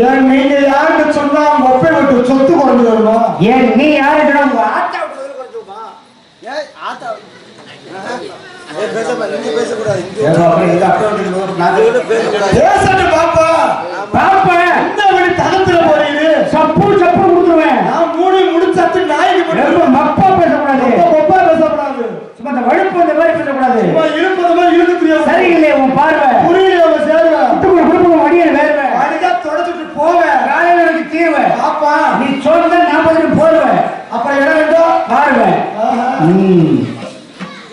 ஏன் நீங்க யாருன்னு சொன்னா மொப்பை விட்டு சொத்து குறைஞ்சு வருமா? ஏன் நீ யாருன்னா உங்க ஆத்தா சும்மா இருப்பது மாதிரி இருக்கு தெரியும் சரியில்லை உன் பார்வை. புரியல அவன் சேருவேன் குடும்ப குடும்ப வடியல் வேறுவேன் அடிக்கா தொடச்சிட்டு போவேன் காலையில எனக்கு தீர்வை. பாப்பா. நீ சொல்ல நான் பதில் போடுவேன் அப்புறம் இடம் வேண்டாம் பாருவேன்.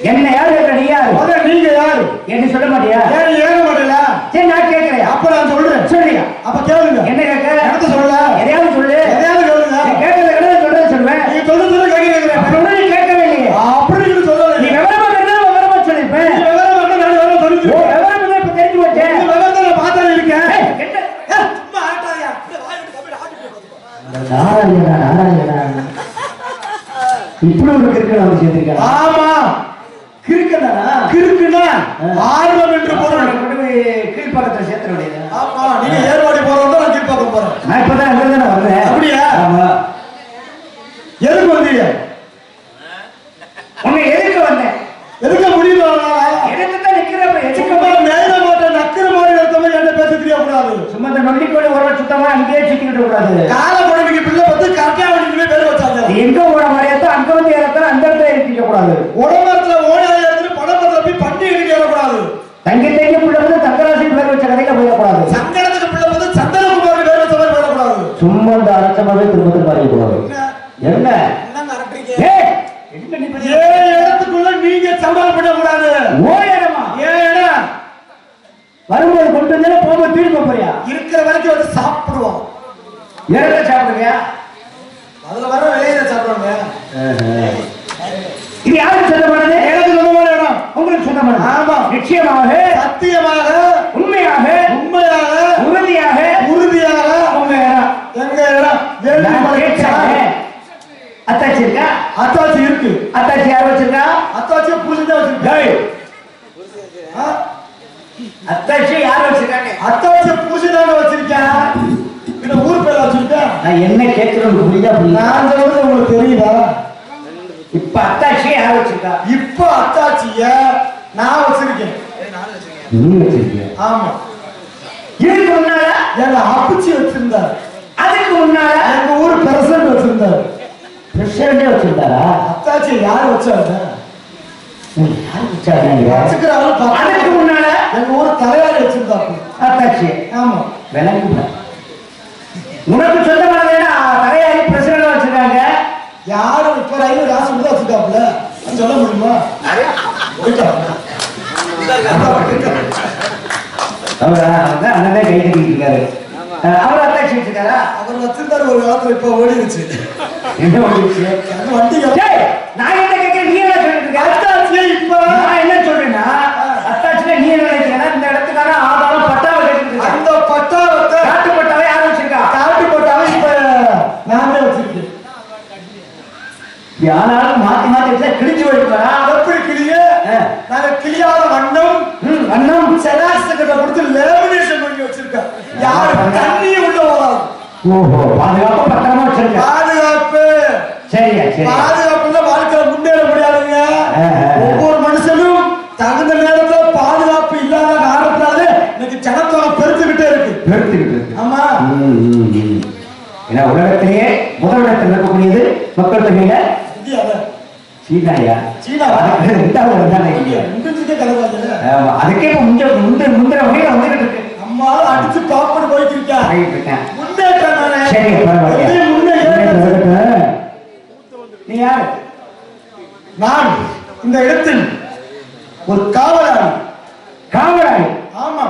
என்ன யாரு நீ யாரு? நீங்க யாரு? என்ன சொல்ல மாட்டியா? ஏக மாட்டல சரி நான் கேட்கிறேன். அப்ப நான் சொல்றேன். சொல்லியா அப்ப கேளுங்க. என்ன கேட்க எனக்கு சொல்லல எதையாவது சொல்லு எதையாவது கேளுங்க நீ கேட்கறத கிடையாது சொல்றது சொல்லுவேன் நீங்க சொல்ல சொல்ல கேட்கிறீங்க அப்புறம் ஒண்ணும் நீ கேட்கவே இல்லையே அப்படி நீங்க சொல்லல நீ விவரமா கேட்டா விவரமா சொல்லிருப்பேன் நீ விவரம் மட்டும் நான் விவரம் ஓ சொல்லிட்டு விவரம் தான் இப்ப தெரிஞ்சு போச்சே இந்த விவரத்தை நான் பார்த்தாலே இருக்கேன் ஏய், என்ன? ஏய், சும்மா ஆட்டாதயா. இந்த வாயை விட்டு கம்மிட்டு ஆட்டிட்டு போ. நாராயணா நாராயணா இப்படி ஒரு கிரிக்கெட் நம்ம சேர்ந்திருக்காரு ஆமா கிறுக்கனா கிறுக்குன்னா ஆர்வம் என்று பொருள் கீழ்பக்கத்துல சேர்த்த வேண்டியது ஆமா நீங்க ஏர்வாடி போறவங்க நான் கீழ்பாக்கம் போறேன் நான் இப்பதான் அங்க தானே வந்தேன் அப்படியா? ஆமா எதுக்கு வந்தீங்க உன்னை எதுக்கு வந்தேன் எதுக்கு முடியல எதுக்கு தான் நிக்கிறப்ப எதுக்கு சும்மா மேல மாட்ட நக்கிற மாதிரி இடத்தவங்க என்ன பேச தெரியக்கூடாது சும்மா இந்த நொண்டிக்கோடி ஒரு சுத்தமா அங்கேயே சுத்திக்கிட்டு கூடாது கால முழுமைக்கு பிள்ளை வந்து கரெக்டா அவனுக்கு பேர் வச்சாங்க நீ எங்க ஓட மாதிரியத்தோ அங்க வந்து ஏறத்தோ அந்த இடத்துல இருக்க கூடாது உடம்பத்துல ஓடி எடுத்து பணப்பத்திர போய் பண்ணி எடுக்க ஏறக்கூடாது தங்கி தங்கி பிள்ளை வந்து தங்கராசி பேர் வச்ச கதையில போயிடக்கூடாது சங்கடத்துக்கு பிள்ளை வந்து சந்தனகுமார் பேர் வச்ச மாதிரி போயிடக்கூடாது அரசமாவே திரும்பத்தில் பாதிக்க கூடாது என்ன? இடத்துக்குள்ள நீங்க சவால் பண்ணக்கூடாது ஓ இடமா? ஏன் இடம். வரும்போது கொண்டு வந்தாலும் போகும்போது திரும்ப போறியா? இருக்கிற வரைக்கும் வச்சு சாப்பிடுவோம். இடத்த சாப்பிடுவியா அதுல வர விளையில சாப்பிடுவாங்க. இது யாருக்கு சொந்தமானது எனக்கு சொந்தமான இடம். உங்களுக்கு சொந்தமானது ஆமா. நிச்சயமாக. சத்தியமாக. உண்மையாக. உண்மையாக உறுதியாக உறுதியாக உங்க இடம். எங்க இடம் வேலூர் நான் மலை கேட்கிறேன். அத்தாச்சி இருக்கா? அத்தாச்சி இருக்கு. அத்தாச்சி யார் வச்சிருக்கா? அத்தாச்சியை புரிஞ்சுதான் வச்சிருக்கேன்? அத்தாச்சி யார் வச்சிருக்காங்க? அத்தாச்சியை பூசிதாங்க வச்சிருக்கேன் இந்த ஊர் பேர் வச்சிருக்கேன் நான் என்ன கேட்கிறேன் புரியுதா நான் சொல்றது உங்களுக்கு தெரியுதா? இப்ப அத்தாச்சி யார் வச்சிருக்கா? இப்ப அத்தாச்சிய நான் வச்சிருக்கேன். நீ வச்சிருக்கிய? ஆமா. இதுக்கு முன்னால எங்க அப்புச்சி வச்சிருந்தார். அதுக்கு முன்னால எங்க ஊர் பிரசிடண்ட் வச்சிருந்தார். பிரசிடண்டே வச்சிருந்தாரா? அத்தாச்சி யார் வச்சாங்க? அதுக்கு முன்னால எங்க ஊர் தலையாரி வச்சிருந்தாப்பு. அத்தாச்சி. ஆமா. விளங்குல உனக்கு சொந்தமானதுன்னா தலையாரி பிரசிடண்ட் வச்சிருக்காங்க. யாரும் இப்ப கூட வச்சிருக்காப்புல? அது சொல்ல முடியுமா? அண்ணனே கை கட்டிட்டு இருக்காரு. அவர் அத்தாச்சி வச்சிருக்காரா அவர் வச்சிருந்தாரு ஒரு காலத்துல இப்ப ஓடிடுச்சு என்ன அது வண்டி நான் என்ன கேட்கிறேன்? நீ என்ன இருக்க அத்தாச்சியே இப்ப. நான் என்ன சொல்றேன்னா அத்தாச்சில நீ என்ன நினைக்கிறேன்னா இந்த இடத்துக்கான ஆதாரம் பட்டாவை அந்த பட்டாவத்தை காட்டு பட்டாவை யார் வச்சிருக்கா? காட்டு போட்டாவே இப்ப நானே வச்சிருக்கேன். யாராலும் மாத்தி மாத்தி வச்சா கிழிச்சு போயிருக்கா எப்படி கிளியே நாங்க கிளியாத வண்ணம் ம் அண்ணம் செலாஸ்ட கிட்ட கொடுத்து லேமினேஷன் பண்ணி வச்சிருக்கேன் யாரு தண்ணியும் உள்ள வராது ஓஹோ பாதுகாப்பா பத்திரமா வச்சிருக்க பாதுகாப்பு. சரியா சரி பாதுகாப்புல வாழ்க்கையில முன்னேற முடியாதுங்க. ஒவ்வொரு மனுஷனும் தகுந்த நேரத்துல பாதுகாப்பு இல்லாத காரணத்தினால இன்னைக்கு ஜனத்தொகை பெருத்துக்கிட்டே இருக்கு. பெருத்துக்கிட்டு இருக்கு. ஆமா. ஏன்னா உலகத்திலேயே முதலிடத்தில் இருக்கக்கூடியது மக்கள் தொகையில சீனாயா? சீனா. அதுக்கு ரெண்டாவது அதுக்கே இப்ப முந்த முந்த முந்திர வகையில வந்துகிட்டு இருக்கு. நம்மளால அடிச்சு போயிட்டு இருக்கேன் முன்னேற்றம் தானே? சரி முன்னேற்றம். நீ யாரு? நான் இந்த இடத்தில் ஒரு காவலாளி. காவலாளி? ஆமா.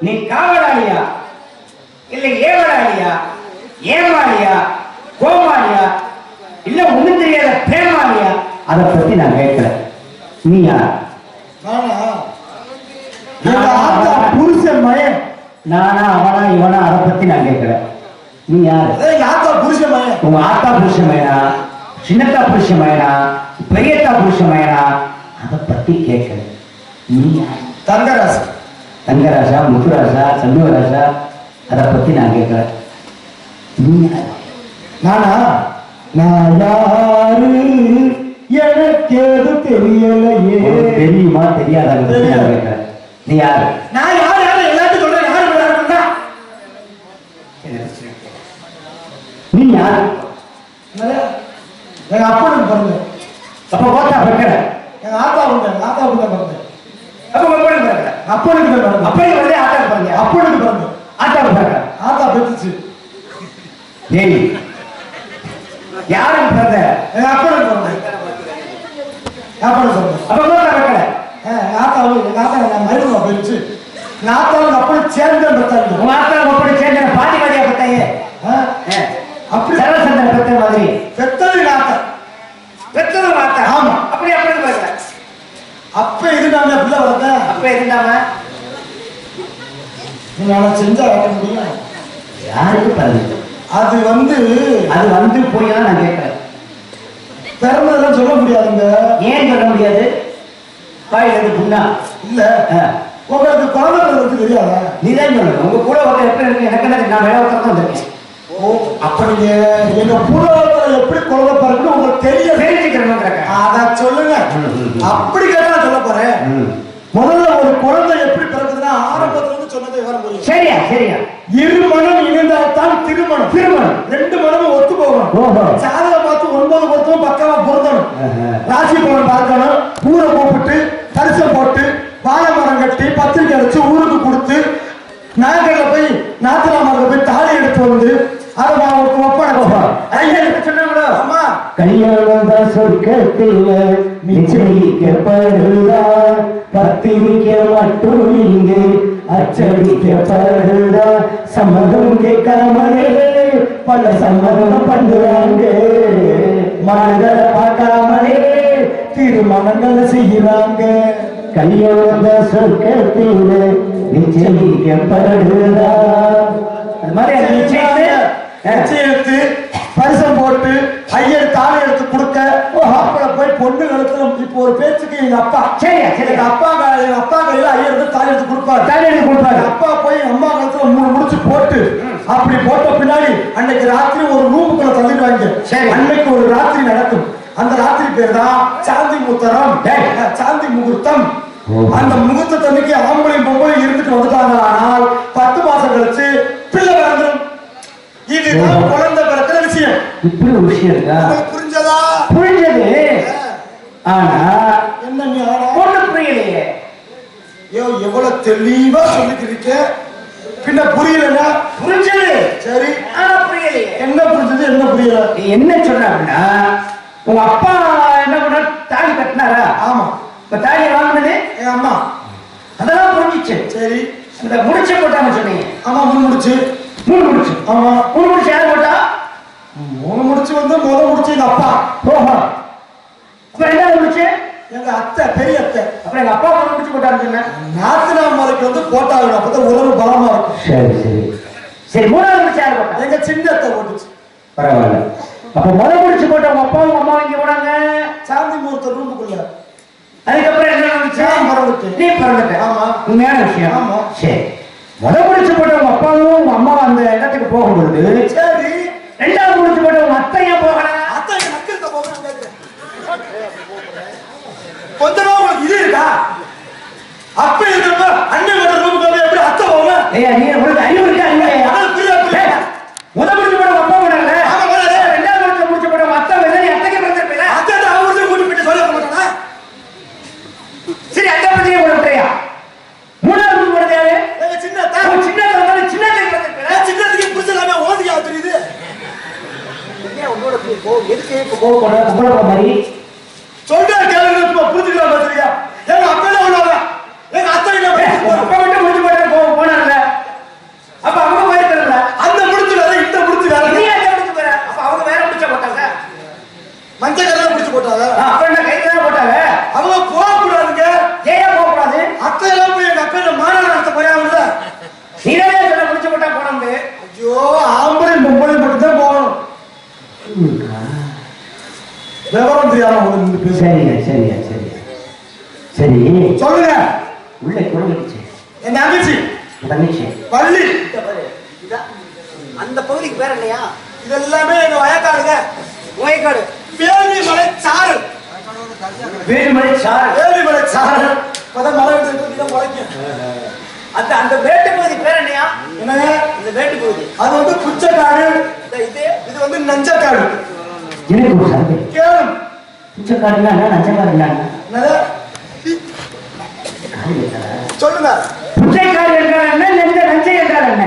நீ காவலாளியா? இல்ல ஏவலாளியா? ஏமாளியா? கோமாளியா? இல்ல ஒண்ணும் தெரியாத பேமாளியா? அத பத்தி நான் கேட்கல. நீ யார்? நானா எங்க ஆத்தா புருஷன் மயன் நானா அவனா இவனா அதை பத்தி நான் கேட்கல. நீ யாரு? ஆத்தா புருஷன் மயன் உங்க ஆத்தா புருஷமேனா சின்னத்தா புருஷமேனா பெரியத்தா புருஷமேனா அதை பத்தி கேட்கல. நீ யார்? தங்கராசு. தங்கராசா முத்துராசா சண்முகராசா? அதை பத்தி நான் கேட்கல. நீ யாரு? நானா? நான் யாரு? எனக்கேது தெரியலையே. தெரியுமா தெரியாதா? தெரியாது. நீ யாரு? நான் யார் யாரு எல்லாத்தையும் சொல்றேன் யாரு யாருன்னா நீ யாரு எங்க அப்பனுக்கு பிறந்தேன் அப்ப போட்டா பெக்கற எங்க ஆத்தா எங்க ஆத்தா தான் பிறந்தேன் அப்ப உங்க அப்பா பிறக்கல அப்பனுக்கு தான் பிறந்தேன் அப்பனுக்கு வந்து ஆட்டா பிறந்த அப்பனுக்கு பிறந்தேன் ஆட்டா பிறக்க ஆத்தா பெற்றுச்சு ஏய் யாருக்கு பிறந்த எங்க அப்பனுக்கு பிறந்தேன் அப்பனுக்கு பிறந்தேன் அப்ப போட்டா பெக்கல எங்க ஆத்தாவும் எங்க ஆத்தா எங்க மருமக போயிடுச்சு எங்க ஆத்தாவும் எங்க அப்பனும் சேர்ந்து பெற்றாங்க உங்க ஆத்தா அப்படி சேர்ந்து பாதி பாதியா பெத்தாங்க அப்படி அப்படி சரசந்தன பெத்த மாதிரி பெத்தது எங்க ஆத்தா பெத்தது உங்க ஆத்தா ஆமா. அப்படி அப்பனுக்கு பிறக்கல அப்ப இது நான் பிள்ளை வளர்த்தேன் அப்ப இருந்தாம நான் செஞ்சா வைக்க முடியும் யாருக்கு பிறந்தது அது வந்து வந்து போய் நான் கேட்கிறேன். பிறந்ததெல்லாம் சொல்ல முடியாதுங்க. ஏன் சொல்ல முடியாது? வாயில இருந்து புண்ணா? இல்ல. உங்களுக்கு குழந்தை பிறகு தெரியாதா? நீ தான் சொல்லணும். உங்க கூட ஒருத்தர் எப்படி இருக்கு? எனக்கு என்ன நான் வேலை ஒருத்தர் தான் வந்திருக்கேன். ஓ அப்ப நீங்க எங்க பூலோகத்துல எப்படி குழந்தை பிறகுன்னு உங்களுக்கு தெரியும் தெரிஞ்சுக்கிறேன் அத சொல்லுங்க. அப்படி கேட்டா சொல்ல போறேன். முதல்ல ஒரு குழந்தை எப்படி பிறகுதுன்னா ஆரம்பத்துல இருந்து சொன்னதை முடியும் சரியா சரியா. இரு மனம் இணைந்தால்தான் திருமணம். திருமணம். ரெண்டு மனமும் ஒத்து போகணும். சாதகம் பார்த்து ஒன்பது பொருத்தமும் பக்காவா பொருந்தணும். ஆஹா. ராசி பலன் பார்க்கணும். ஊரை கூப்பிட்டு பரிசம் போட்டு வாழை மரம் கட்டி பத்திரிக்கை அடிச்சு ஊருக்கு கொடுத்து நாகர்ல போய் நாத்திராமர்ல போய் தாலி எடுத்து வந்து அதை அவங்களுக்கு ஒப்படைப்போம் ஐயா சொன்னாங்களோ? ஆமா கல்யாணம் தான் சொர்க்கத்தில் நிச்சயிக்கப்படுதா பத்திரிக்க மட்டும் இங்கு. அச்சடிக்கப்படுதா சம்மதம் கேட்காமலே பல சம்மதம் பண்ணுறாங்க மனதை. பார்க்காமலே திருமணங்கள் செய்கிறாங்க. கல்யாணம் தான் சொர்க்கத்தில் நிச்சயிக்கப்படுதா அது மாதிரி நிச்சயத்து பரிசம் போட்டு ஐயர் தாலி எடுத்து கொடுக்க அப்பட போய் பொண்ணு கழுத்துல இப்போ ஒரு பேச்சுக்கு எங்க அப்பா. சரி எங்க அப்பா எங்க அப்பா கையில ஐயர் எடுத்து தாலி எடுத்து கொடுப்பாரு. தாலி எடுத்து கொடுப்பாரு. அப்பா போய் அம்மா கழுத்துல மூணு முடிச்சு போட்டு அப்படி போட்ட பின்னாடி அன்னைக்கு ராத்திரி ஒரு ரூமுக்குள்ள தள்ளிடுவாங்க. சரி. அன்னைக்கு ஒரு ராத்திரி நடக்கும். அந்த ராத்திரி பேர் தான் சாந்தி முத்தரம். சாந்தி முகூர்த்தம். அந்த முகூர்த்தத்தன்னைக்கு ஆம்பளையும் பொம்பளையும் இருந்துட்டு வந்துட்டாங்க ஆனால் பத்து மாசம் கழிச்சு பிள்ளை பிறந்துடும் இதுதான். குழந்தை விஷயம் இப்படி ஒரு விஷயம் இருக்கா? புரிஞ்சதா? புரிஞ்சது. ஆனா என்ன நீ? ஒண்ணு புரியலையே. ஐயோ எவ்வளவு தெளிவா சொல்லிக்கிறீங்க பின்ன புரியலன்னா புரிஞ்சது. சரி. ஆனா புரியலையே. என்ன புரிஞ்சது? என்ன புரியல? நீ என்ன சொன்ன அப்படின்னா உங்க அப்பா என்ன பண்ண தாலி கட்டினாரா? ஆமா. இப்ப தாலியை வாங்கினது? அம்மா. அதெல்லாம் புரிஞ்சிச்சு. சரி. அந்த முடிச்ச போட்டாங்க சொன்னீங்க. அம்மா மூணு முடிச்சு. மூணு முடிச்சு. ஆமா. மூணு முடிச்சு யார் போட்டா? மூணு முடிச்சு வந்து முத முடிச்சு எங்க அப்பா ஓஹோ அப்ப ரெண்டாவது முடிச்சு? எங்க அத்தை பெரிய அத்தை. அப்புறம் எங்க அப்பா மூணு முடிச்சு போட்டாருன்னு சொன்னேன். நாத்தினாமலைக்கு வந்து போட்டாங்க அப்பதான் உறவு பலமா இருக்கும். சரி சரி. சரி மூணாவது முடிச்சு யார் போட்டா? எங்க சின்ன அத்தை போட்டுச்சு. பரவாயில்ல. அப்ப முத முடிச்சு போட்ட உங்க அப்பா உங்க அம்மா இங்க போனாங்க? சாந்தி முகூர்த்த ரூமுக்குள்ள. அதுக்கப்புறம் என்ன நடந்துச்சு? நான் பிறந்துட்டேன். நீ பிறந்துட்ட. ஆமா. உண்மையான விஷயம். ஆமா. சரி. முத முடிச்சு போட்ட உங்க அப்பாவும் உங்க அம்மாவும் அந்த இடத்துக்கு போகும்பொழுது சரி. ரெண்டாவது முடிச்சு போட்டு உங்க அத்தை போகல அத்தை எங்க போகணும் கேட்கிறேன். கொஞ்சமா உங்களுக்கு இது இருக்கா அப்ப இருக்கிறப்ப அண்ணன் வீட்டு ரூமுக்கு வந்து எப்படி அத்தை போக ஏய் நீ உங்களுக்கு அறிவு இருக்கா இல்லையா அதான் புரியல, புரியல. ஏய், முத முடிச்சு போட்ட உங்க அப்பா போனாங்க ஆமா, போனாரு. ரெண்டாவது முடிச்சு முடிச்சு போட்ட உங்க அத்தை வந்து நீ அத்தைக்கு பிறந்திருப்பீல அத்தை அவங்க கூட்டி போயிட்டு சொல்ல மாட்டானா சரி அத்தை பத்தியே போட விட்டுறியா மூணாவது முடிச்சு போடுறது யாரு எங்க சின்ன அத்தை உங்க சின்ன அத்தை வந்தாலும் சின்ன அத்தைக்கு பிறந்திருப்பீல என் சின்னத்துக்கு புரிஞ்ச எல்லாமே ஓதியா தெரியுது கோவப்பட கும்பல மாதிரி சொல்ற கேளுங்க இப்ப புரிஞ்சுக்கலாம் பாத்திரியா எங்க அப்பா என்ன பண்ணுவாங்க எங்க அத்தை என்ன ஏய், உங்க பண்ணுவாங்க? அப்பா மட்டும் முடிச்சு போட்டு போ போனார்ல அப்ப அவங்க போயிருக்கல அந்த முடிச்சு வேற இந்த முடிச்சு வேற நீ அத்தை முடிச்சு போற அப்ப அவங்க வேற முடிச்ச போட்டாங்க மஞ்சள் கலர் முடிச்சு போட்டாங்க ஆ, அப்ப என்ன கைக்கு தான் போட்டாங்க அவங்க போக கூடாதுங்க ஏன் போகக்கூடாது அத்தை எல்லாம் போய் எங்க அப்பா என்ன மாநாடு நடத்த போயாங்கல்ல நீ தானே சொல்ல முடிச்சு போட்டா போனோம்னு ஐயோ ஆம்பளை பொம்பளை மட்டும் தான் போகணும் விவரம் தெரியாம உங்களுக்கு பேச சரிங்க சரிங்க சரிங்க. சரி சொல்லுங்க. உள்ள என் தங்கச்சி. தங்கச்சி. அந்த பகுதிக்கு பேர் என்னையா? இது எல்லாமே எங்க வயக்காடுங்க. ஓயக்காடு வேலிமலை சாறு வேலுமலை சார் வேலிமலை சாறு இப்பதான் மழை எடுத்து முளைக்கும். அந்த அந்த வேட்டு பகுதி பேர் என்னையா? என்னங்க? இந்த வேட்டு பகுதி. அது வந்து புச்சக்காடு இந்த இது? இது வந்து நஞ்சக்காடு. எனக்கு ஒரு சந்தேகம் நச்சக்காடுனா என்னது? சொல்லுங்க. என்ன? நெஞ்ச நஞ்சை என்றால் என்ன?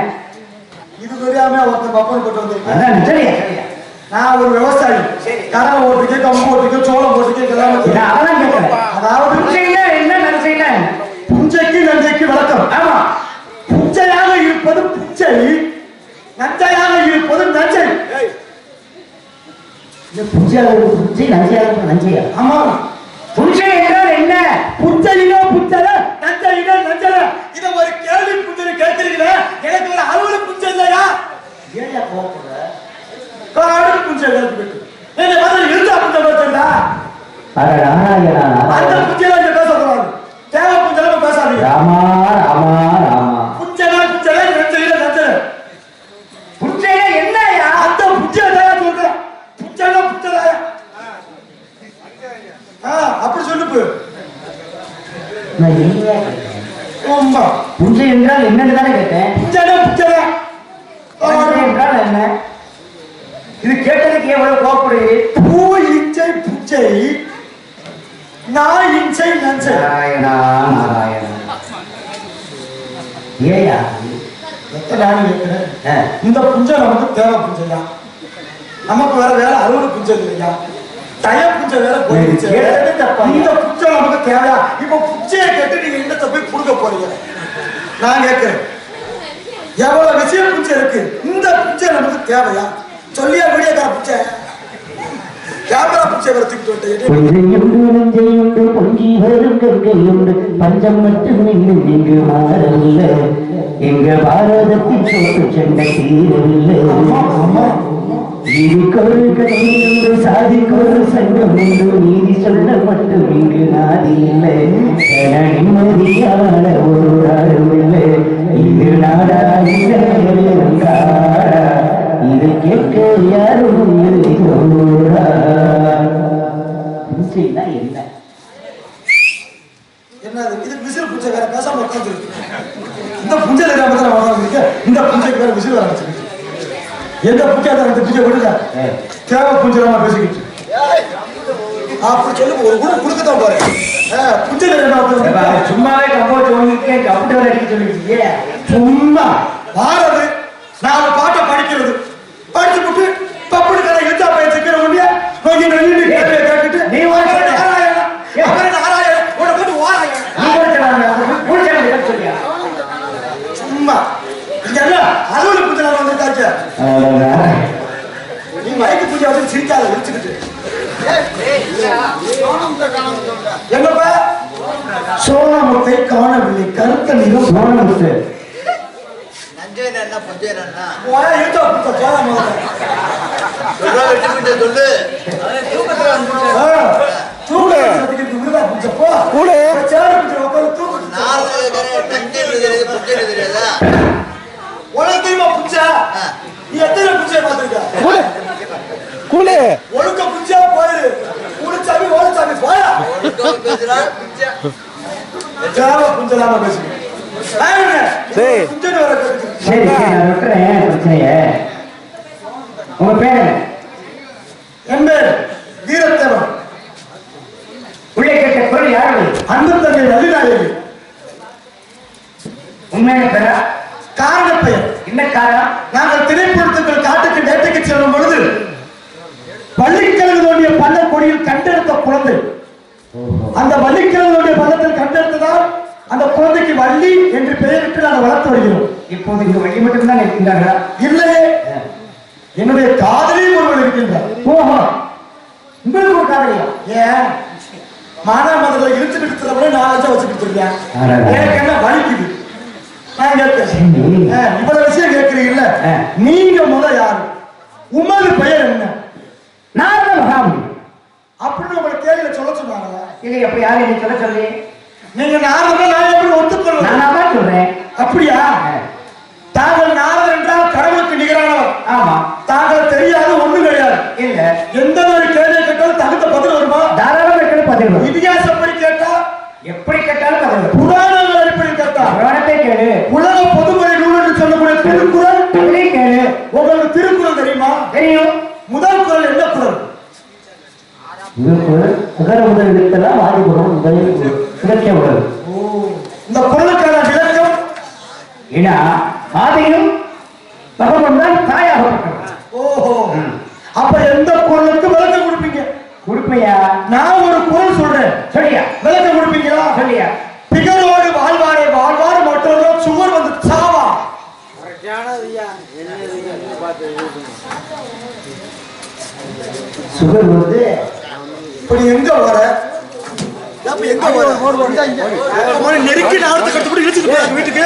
இது தெரியாம ஒருத்தர் பப்பன் போட்டு வந்திருக்கேன் சரியா சரியா நான் ஒரு விவசாயி. சரி. கரை ஓட்டுக்கு கம்பு ஓட்டுக்கு சோளம் ஓட்டுக்கு அதெல்லாம் கேட்கல அதாவது புச்சைனா என்ன என்ன புஞ்சைக்கு நஞ்சைக்கு விளக்கம். ஆமா. புஞ்சையா புஞ்சை நஞ்சையா நஞ்சையா ஆமா. புஞ்சை என்றால் என்ன? புஞ்சையிலோ புஞ்சல நஞ்சையிலோ நஞ்சல இத ஒரு கேள்வி புஞ்சை கேட்கிறீங்களே எனக்கு ஒரு அறுவடை புஞ்சை இல்லையா? ஏயா கோபப்படுற காடு புஞ்சை நீங்க வந்து இருந்தா புஞ்சை பேசுறா அட நாராயணா அந்த புஞ்சையில இங்க பேசக்கூடாது தேவை புஞ்சையில பேசாதீங்க. ராமா ராமா புஞ்சைனா புஞ்சல நஞ்சையில நஞ்சல புஞ்சைனா என்னயா அந்த புஞ்சை தான் சொல்றேன் புஞ்சைனா புஞ்சல ஆ அப்படி சொல்லுப்பு நான் ஆமா புஞ்சை என்றால் என்னன்னு தானே கேட்டேன். புஞ்சைனா புஞ்சல புஞ்சை என்றால் என்ன? இது கேட்டதுக்கு எவ்வளவு கோபப்படுது பூ இஞ்சை புஞ்சை. நான் இஞ்சை நஞ்சை. நாராயணா நாராயணா. ஏயா? எத்தனை நாள் கேட்கிறேன் இந்த புஞ்சை நமக்கு தேவை புஞ்சையா? நமக்கு வேற வேலை அறுவடை புஞ்சை இல்லையா? தய புஞ்சை வேற போயிடுச்சு? இந்த புஞ்சை நமக்கு தேவையா? இப்ப புஞ்சையை கேட்டு நீங்க என்னத்தை போய் புடுங்க போறீங்க? நான் கேட்கிறேன். எவ்வளவு விஷயம் புஞ்சை இருக்கு? இந்த புஞ்சை நமக்கு தேவையா? சொல்லியா வீடியோக்கார புஞ்சை கேமரா புஞ்சை வேற தூக்கிட்டு நஞ்சையுண்டு பொங்கி வரும் கங்கையுண்டு பஞ்சம் மட்டும் நின்று இங்கு மாறவில்லை எங்க பாரதத்தின் சோத்து சண்டை தீரவில்லை. சாதிக்கொரு சங்கம் உண்டு நீதி சொல்ல மட்டும் இங்கு நாதி இல்லை நிம்மதியான ஒரு நாடும் இல்லை இது நாடா இல்லை கேட்க யாரும் இல்லை. எந்த இந்த புஞ்சை விடுங்க தேவை புஞ்சை நம்ம பேசிக்கிட்டு. அப்படி சொல்லு ஒரு கூட கொடுக்கத்தான் போறேன் புஞ்சையில என்ன சும்மாவே கம்போச்சு வந்துருக்கேன் கம்ப்யூட்டர் அடிக்க சொல்லிருக்கீங்க சும்மா. வாரது நாலு பாட்டை படிக்கிறது. படிச்சு விட்டு பப்புனு கடை எழுத்தா பயிற்சிக்கிற ஒண்ணே நோக்கி நோக்கி கேட்டு கேட்டுட்டு நீ ஒரு அவரே நாராயணன், அவரே நாராயணன், உன்னை போட்டு வாராயணன். நீ படிச்சவன் புடிச்சவன் சொல்லியா சும்மா இங்க என்ன அலுவலக பூஜை வந்திருக்காச்சு நீ மைக்கு பூஜை வச்சு சிரிக்காத விரிச்சுக்கிட்டு எங்கப்பா சோழமுத்தை காணவில்லை கருத்த நிறம் சோழமுத்து நஞ்சைனா என்ன பஞ்சைனா என்ன போயா இருக்க புத்த சோழமுத்தை சொல்றா வெட்டி பிடிச்ச சொல்லு நாலு நஞ்சை தெரியாது புஞ்சை தெரியாதா ஒழுக்கம் பேசுறா புஞ்சை சரி சரி நான் விட்டுறேன் பிரச்சனைய? உங்க பேர் என்ன? உள்ளே கேட்ட குரல் யாரு உண்மையான பேரா? காரணப்பெயர். என்ன காரணம்? நாங்கள் திரைப்படத்துக்கள் காட்டுக்கு வேட்டைக்கு செல்லும் பொழுது பள்ளிக்கிழமையுடைய பள்ள கொடியில் கண்டெடுத்த குழந்தை. அந்த வள்ளிக்கிழமையுடைய பள்ளத்தில் கண்டெடுத்ததால் அந்த குழந்தைக்கு வள்ளி என்று பெயரிட்டு நாங்கள் வளர்த்து வருகிறோம். இப்போது இங்கு வழி மட்டும்தான் இருக்கின்றார்களா? இல்லையே. என்னுடைய காதலி ஒருவர் இருக்கின்றார். ஓஹோ. உங்களுக்கு ஒரு காதலியா ஏன்? மானாமதுல இழுத்து நிறுத்துறவரை நான் வச்சு வச்சுக்கிட்டு இருக்கேன் அடடா. எனக்கு என்ன வலிக்குது? நான் கேட்கிறேன். இவ்வளவு விஷயம் கேட்கிறீங்கல்ல? நீங்க முதல் யாரு? உமது பெயர் என்ன? நான் மகாமணி. அப்படின்னு உங்களை கேள்வியில சொல்ல சொன்னாங்களா? இல்லை எப்படி யாரும் நீ சொல்ல சொல்லி? நீங்க நாரதம் நான் எப்படி ஒத்துக்கொள்ள நான் தான் சொல்றேன். அப்படியா? தாங்கள் நாரதர் என்றால் கடவுளுக்கு நிகரானவர். ஆமா. தாங்கள் தெரியாது ஒண்ணும் கிடையாது. இல்ல. எந்த ஒரு கேள்வியை கேட்டாலும் தகுந்த பதில் வருமா? தாராளமாக பதில் வரும். இதிகாசப்படி கேட்டா எப்படி நிகரான உங்களுக்கு திருக்குறள் தெரியுமா? தெரியும். முதல் குறள் என்ன உகர முதல் வித்தெல்லாம் வாதிபுரம் முதலில் இலக்கிய உடல் இந்த குறளுக்கான விளக்கம்? ஏன்னா ஆதியும் பகவான் தான் தாயாகப்பட்டவர் ஓஹோ அப்ப எந்த குறளுக்கு விளக்கம் கொடுப்பீங்க உடுமையா நான் ஒரு குறள் சொல்றேன் சொல்லியா விளக்கம் கொடுப்பீங்களா சொல்லியா பிகரோடு வாழ்வாரே வாழ்வார் மற்றொரு சுவர் வந்து சாவா சுகர் வந்து இப்படி எங்க வர நெருக்கி நாடத்தை கட்டுப்படி இழுத்துட்டு வீட்டுக்கு.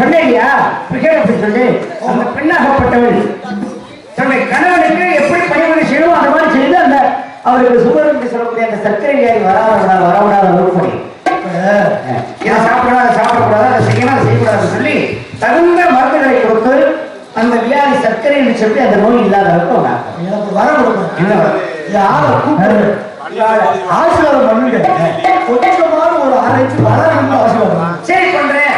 சொன்னேயா சொல்லி அந்த பெண்ணாகப்பட்டவள். தன்னுடைய கணவனுக்கு எப்படி பணிவிடை செய்யணும் அந்த மாதிரி செய்து அந்த அவருக்கு சுகர் என்று சொல்லக்கூடிய அந்த சர்க்கரை வியாதி வராத வரவிடாத பண்ணி. இதை சாப்பிடாத சாப்பிடக்கூடாது அதை செய்யணும் செய்யக்கூடாதுன்னு சொல்லி தகுந்த அந்த வியாதி சர்க்கரை என்று சொல்லி அந்த நோய் இல்லாத அளவுக்கு. எனக்கு வர கொடுக்கணும் ஆசீர்வாதம் பண்ணுங்க கொஞ்சமான ஒரு ஆராய்ச்சி வர இருந்து ஆசீர்வாதம் சரி பண்றேன்.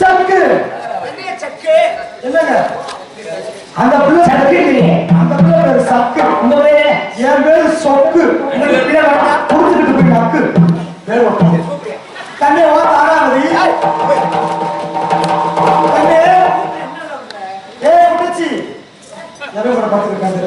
சக்கு. சக்கு? என்னங்க? அந்த பிள்ளை சர்க்கரை அந்த பிள்ளை சக்கு. உங்க பேரு? என் பேரு சொக்கு. உங்க பேர் வைப்பாங்க கண்ணே வா தாராவதி கண்ணே ஏ கூட பார்த்துருக்காங்க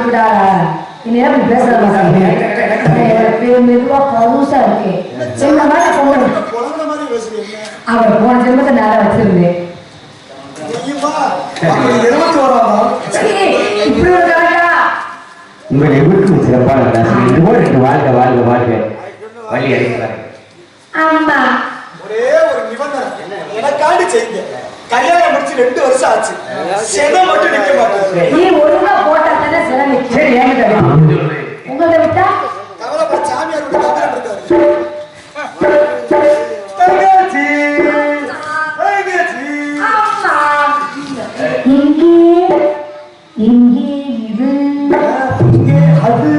அப்படி விடாதா இனி அப்படி பேசுறது மெதுவா பருசா இருக்கு. சின்ன மாதிரி பொண்ணு குழந்தை மாதிரி பேசுறீங்க? அவர் போன ஜென்மத்தை நல்லா வச்சிருந்தேன். நீயுமா? அப்படி இருபத்தி ஓராம் நாள். சீ, இப்படி ஒரு உங்கள் சிறப்பான. இது போல வாழ்க வாழ்க வாழ்க. வழி அடைக்கிறார். ஆமா. ஒரே ஒரு நிபந்தனை. எனக்காண்டி செய்யுங்க. கல்யாணம் முடிச்சு ரெண்டு வருஷம் ஆச்சு. செதை மட்டும் நிக்க மாட்டேன். நீ ஒழுங்கா தானே சில சரி ஏங்கிட்ட உங்களை விட்டா? கவலைப்பட சாமியார் விட்டு காத்துட்டு இருக்காரு தங்கச்சி தங்கச்சி ஆமா. இங்கே இங்கே இது. இங்கே அது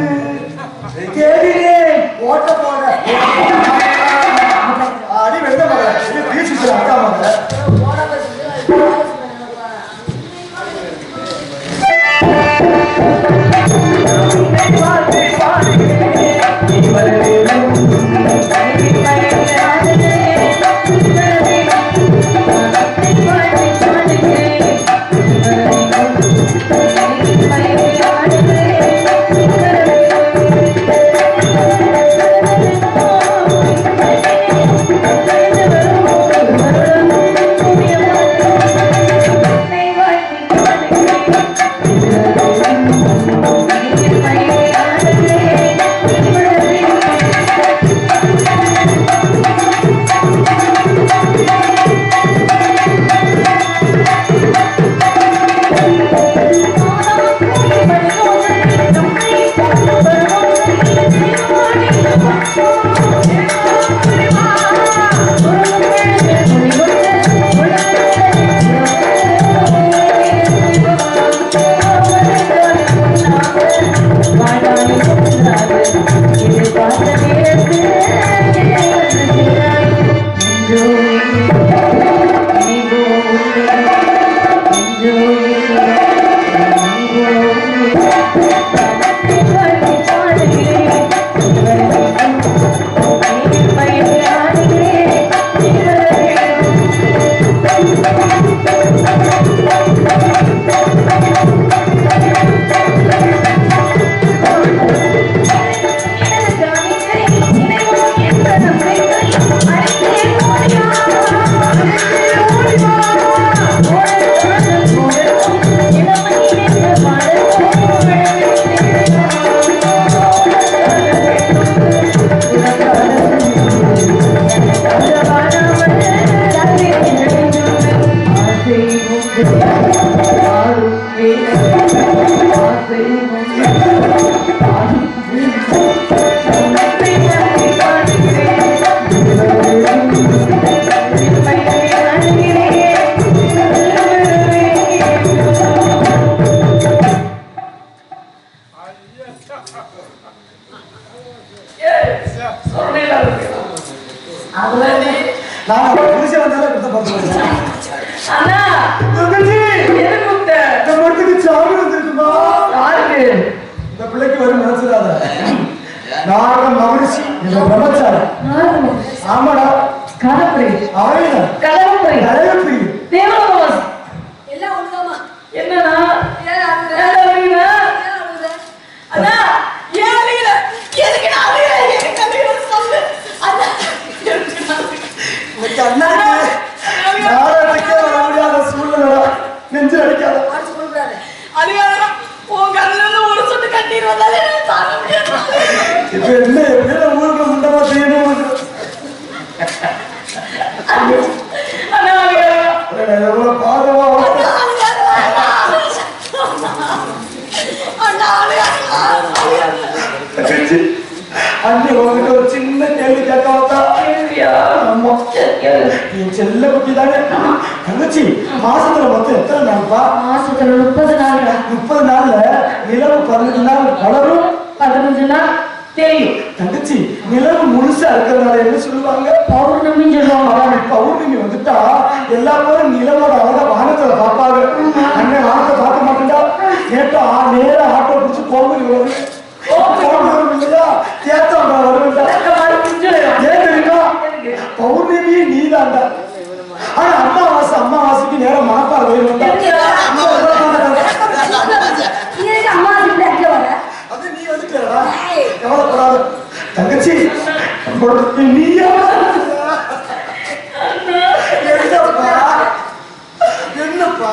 கேடினே ஓட்ட போட அடி வெள்ள மகள இது பீச்சு அக்கா அண்ணா, எதுக்கு நான் அழுகுறேன்? இன்னைக்கு அண்ணனுக்கு நாடகத்துக்கே வர முடியாத சூழ்நிலை நெஞ்சு அடிக்காத. அழுகாதடா. உன் கண்ணுல இருந்து ஒரு சொட்டு கண்ணீர் வந்தாலே தாங்க முடியாது. இப்ப என்ன எப்படியா ஊருக்கு முண்டமா செய்யணும் அண்ணா, உங்ககிட்ட ஒரு சின்ன கேள்வி கேட்க வந்தா என் செல்ல குட்டி தானே தங்கச்சி மாசத்துல மொத்தம் எத்தனை நாள்ப்பா மாசத்துல முப்பது நாள் முப்பது நாள்ல நிலவு பதினஞ்சு நாள் வளரும் பதினஞ்சு நாள் தெரியும் தங்கச்சி நிலவு முழுசா இருக்கிறதுனால என்ன சொல்லுவாங்க? பௌர்ணமி சொல்லுவாங்க பௌர்ணமி வந்துட்டா எல்லாரும் நிலவோட அழகா வானத்துல பார்ப்பாங்க. அண்ணன் வானத்தை பார்க்க மாட்டேன்டா. கேட்டா நேர ஆட்டோ பிடிச்சு கோவில் வரும் பௌர்ணமி நீதான்டா. ஆனா அம்மாவாசை அம்மாவாசைக்கு நேரம் மனப்பார் வரும் தங்கச்சி நீயா என்னப்பா? என்னப்பா?